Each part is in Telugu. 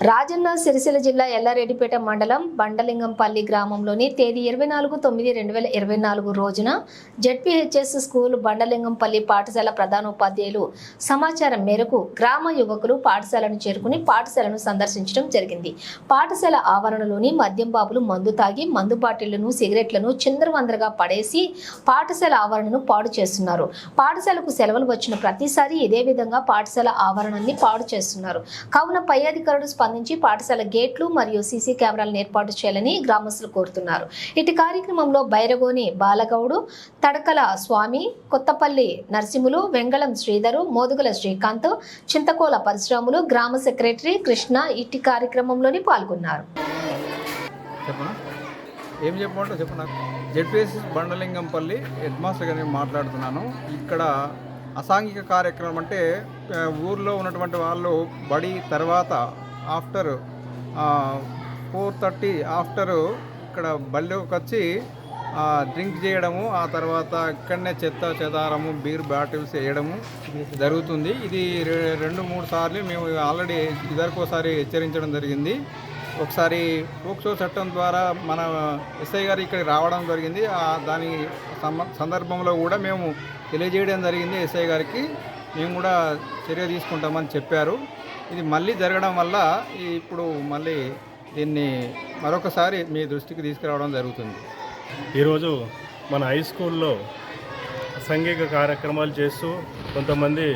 రాజన్న సిరిసిల్ల జిల్లా ఎల్లారెడ్డిపేట మండలం బండలింగంపల్లి గ్రామంలోని తేదీ ఇరవై నాలుగు తొమ్మిది రెండు వేల ఇరవై నాలుగు రోజున జడ్పీహెచ్ఎస్ స్కూల్ బండలింగంపల్లి పాఠశాల ప్రధానోపాధ్యాయులు సమాచారం మేరకు గ్రామ యువకులు పాఠశాలను చేరుకుని పాఠశాలను సందర్శించడం జరిగింది. పాఠశాల ఆవరణలోని మద్యం బాబులు మందు తాగి మందు బాటిళ్ళను సిగరెట్లను చిందరవందరగా పడేసి పాఠశాల ఆవరణను పాడు చేస్తున్నారు. పాఠశాలకు సెలవులు వచ్చిన ప్రతిసారి ఇదే విధంగా పాఠశాల ఆవరణాన్ని పాడు చేస్తున్నారు. కావున పై అధికారులు స్పందించి పాఠశాల గేట్లు మరియు సీసీ కెమెరాలను ఏర్పాటు చేయాలని గ్రామస్తులు కోరుతున్నారు. ఇటు కార్యక్రమంలో బైరగోని బాలగౌడు తడకల స్వామి కొత్తపల్లి నరసింహులు వెంగళం శ్రీధరు మోదుగుల శ్రీకాంత్ చింతకోల పరశురాములు గ్రామ సెక్రటరీ కృష్ణ ఇట్టి కార్యక్రమంలోని పాల్గొన్నారు. ఏం చెప్పమంటే చెప్పు నాకు జెడ్పిఎస్ బండలింగంపల్లి హెడ్ మాస్టర్ గారిని మాట్లాడుతున్నాను. ఇక్కడ అసాంఘిక కార్యక్రమం అంటే ఊర్లో ఉన్నటువంటి వాళ్ళు బడి తర్వాత ఆఫ్టర్ ఫోర్ థర్టీ ఆఫ్టర్ ఇక్కడ బళ్ళోకి వచ్చి డ్రింక్ చేయడము ఆ తర్వాత ఇక్కడనే చెత్త చెదారము బీర్ బాటిల్స్ వేయడము జరుగుతుంది. ఇది రెండు మూడు సార్లు మేము ఆల్రెడీ ఇదివరకు ఒకసారి హెచ్చరించడం జరిగింది. ఒకసారి పోక్సో చట్టం ద్వారా మన ఎస్ఐ గారు ఇక్కడికి రావడం జరిగింది. ఆ దాని సందర్భంలో కూడా మేము తెలియజేయడం జరిగింది ఎస్ఐ గారికి. మేము కూడా చర్య తీసుకుంటామని చెప్పారు. ఇది మళ్ళీ జరగడం వల్ల ఇప్పుడు మళ్ళీ దీన్ని మరొకసారి మీ దృష్టికి తీసుకురావడం జరుగుతుంది. ఈరోజు మన హై స్కూల్లో సంఘిక కార్యక్రమాలు చేస్తూ కొంతమంది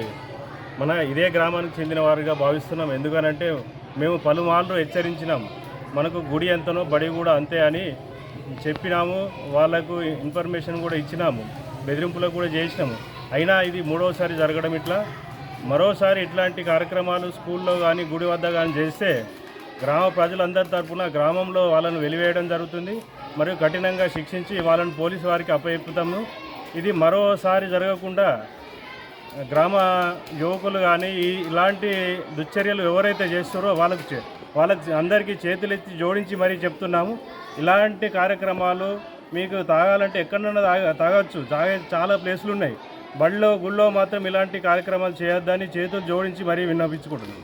మన ఇదే గ్రామానికి చెందిన వారుగా భావిస్తున్నాం. ఎందుకనంటే మేము పలుమార్లు హెచ్చరించినాం. మనకు గుడి ఎంతనో బడి కూడా అంతే అని చెప్పినాము. వాళ్ళకు ఇన్ఫర్మేషన్ కూడా ఇచ్చినాము. బెదిరింపులకు కూడా చేసినాము. అయినా ఇది మూడవసారి జరగడం ఇట్లా. మరోసారి ఇట్లాంటి కార్యక్రమాలు స్కూల్లో కానీ గుడి వద్ద కానీ చేస్తే గ్రామ ప్రజలందరి తరఫున గ్రామంలో వాళ్ళను వెలివేయడం జరుగుతుంది. మరియు కఠినంగా శిక్షించి వాళ్ళని పోలీసు వారికి అప్పచెప్పుతాము. ఇది మరోసారి జరగకుండా గ్రామ యువకులు కానీ ఇలాంటి దుశ్చర్యలు ఎవరైతే చేస్తారో వాళ్ళకి వాళ్ళకి అందరికీ చేతులెత్తి జోడించి మరీ చెప్తున్నాము. ఇలాంటి కార్యక్రమాలు మీకు తాగాలంటే ఎక్కడన్నా తాగ తాగొచ్చు. తాగే చాలా ప్లేసులు ఉన్నాయి బడిలో గుళ్ళో మాత్రం ఇలాంటి కార్యక్రమాలు చేయొద్దని చేతులు జోడించి మరీ విన్నపించుకుంటున్నాం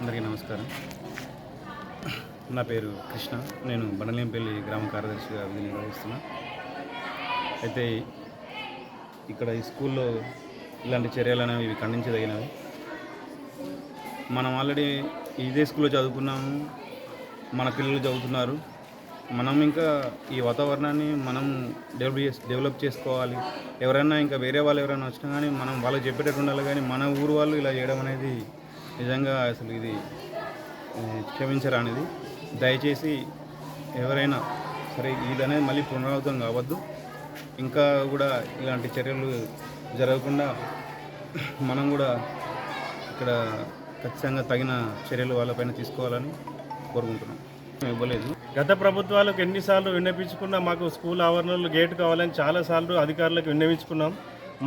అందరికీ నమస్కారం. నా పేరు కృష్ణ. నేను బండలింపల్లి గ్రామ కార్యదర్శిగా విధి నిర్వహిస్తున్నా. అయితే ఇక్కడ ఈ స్కూల్లో ఇలాంటి చర్యలు అనేవి ఇవి ఖండించదగినవి. మనం ఆల్రెడీ ఇదే స్కూల్లో చదువుకున్నాము. మన పిల్లలు చదువుతున్నారు. మనం ఇంకా ఈ వాతావరణాన్ని మనం డెవలప్ చేసి డెవలప్ చేసుకోవాలి. ఎవరైనా ఇంకా వేరే వాళ్ళు ఎవరైనా వచ్చినా కానీ మనం వాళ్ళకి చెప్పేటట్టు ఉండాలి కానీ మన ఊరు వాళ్ళు ఇలా చేయడం అనేది నిజంగా అసలు ఇది క్షమించరానిది. దయచేసి ఎవరైనా సరే ఇది అనేది మళ్ళీ పునరావృతం కావద్దు. ఇంకా కూడా ఇలాంటి చర్యలు జరగకుండా మనం కూడా ఇక్కడ ఖచ్చితంగా తగిన చర్యలు వాళ్ళపైన తీసుకోవాలని కోరుకుంటున్నాం. ఇవ్వలేదు. గత ప్రభుత్వాలకు ఎన్నిసార్లు విన్నపించుకున్నా మాకు స్కూల్ ఆవరణలు గేట్ కావాలని చాలాసార్లు అధికారులకు విన్నవించుకున్నాం.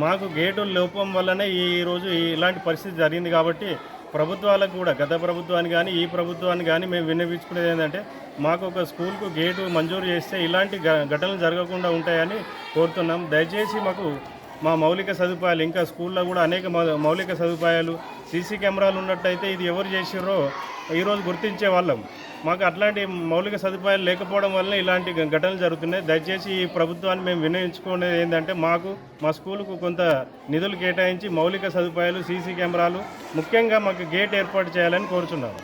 మాకు గేటు లోపం వల్లనే ఈరోజు ఇలాంటి పరిస్థితి జరిగింది కాబట్టి ప్రభుత్వాలకు కూడా గత ప్రభుత్వాన్ని కానీ ఈ ప్రభుత్వాన్ని కానీ మేము విన్నవించుకునేది ఏంటంటే మాకు ఒక స్కూల్కు గేటు మంజూరు చేస్తే ఇలాంటి ఘటనలు జరగకుండా ఉంటాయని కోరుతున్నాం. దయచేసి మాకు మా మౌలిక సదుపాయాలు ఇంకా స్కూల్లో కూడా అనేక మౌలిక సదుపాయాలు సీసీ కెమెరాలు ఉన్నట్టయితే ఇది ఎవరు చేసారో ఈరోజు గుర్తించే వాళ్ళం. మాకు అట్లాంటి మౌలిక సదుపాయాలు లేకపోవడం వల్ల ఇలాంటి ఘటనలు జరుగుతున్నాయి. దయచేసి ఈ ప్రభుత్వాన్ని మేము వినియోగించుకునేది ఏంటంటే మాకు మా స్కూల్కు కొంత నిధులు కేటాయించి మౌలిక సదుపాయాలు సీసీ కెమెరాలు ముఖ్యంగా మాకు గేట్ ఏర్పాటు చేయాలని కోరుచున్నాము.